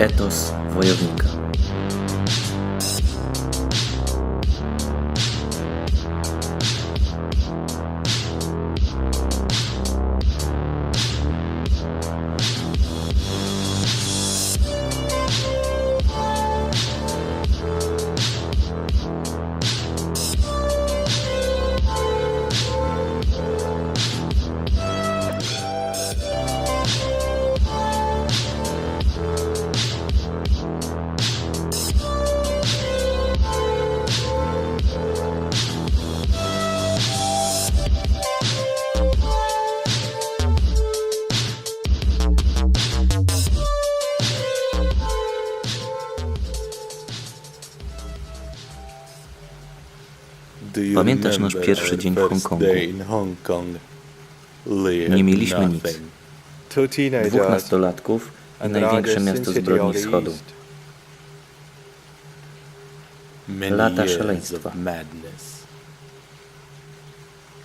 Etos wojownika. Pamiętasz nasz pierwszy dzień w Hongkongu? Nie mieliśmy nic. Dwóch nastolatków i największe miasto zbrodni wschodu. Lata szaleństwa.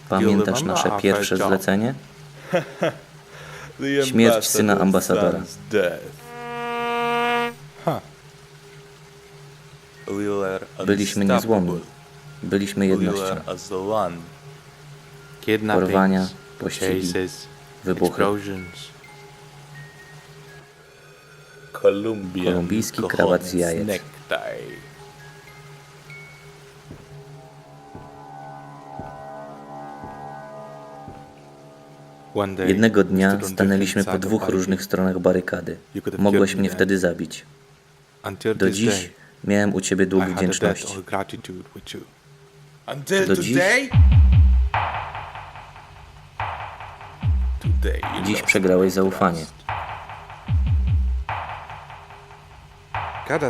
Pamiętasz nasze pierwsze zlecenie? Śmierć syna ambasadora. Byliśmy niezłomni. Byliśmy jednością. Porwania, pościgi, wybuchy. Kolumbijski krawat z jajec. Jednego dnia stanęliśmy po dwóch różnych stronach barykady. Mogłeś mnie wtedy zabić. Do dziś miałem u ciebie dług wdzięczności. Do dziś? Dziś przegrałeś zaufanie.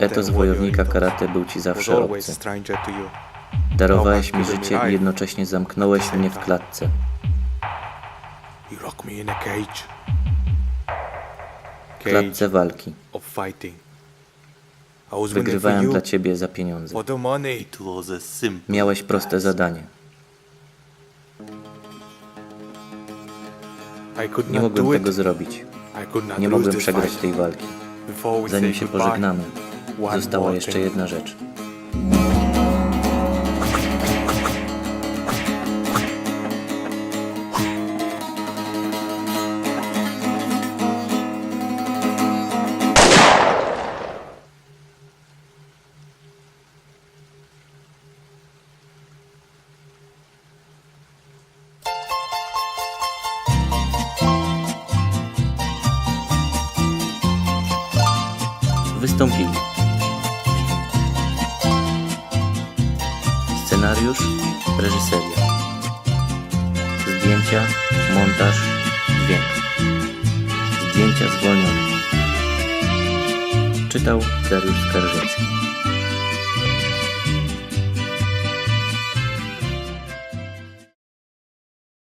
Etos wojownika karate był ci zawsze obcy. Darowałeś mi życie i jednocześnie zamknąłeś mnie w klatce. W klatce walki. Wygrywałem dla ciebie za pieniądze. Miałeś proste zadanie. Nie mogłem tego zrobić. Nie mogłem przegrać tej walki. Zanim się pożegnamy, została jeszcze jedna rzecz. Wystąpili. Scenariusz, reżyseria. Zdjęcia, montaż, dźwięk. Zdjęcia zwolnione. Czytał Dariusz Skarżycki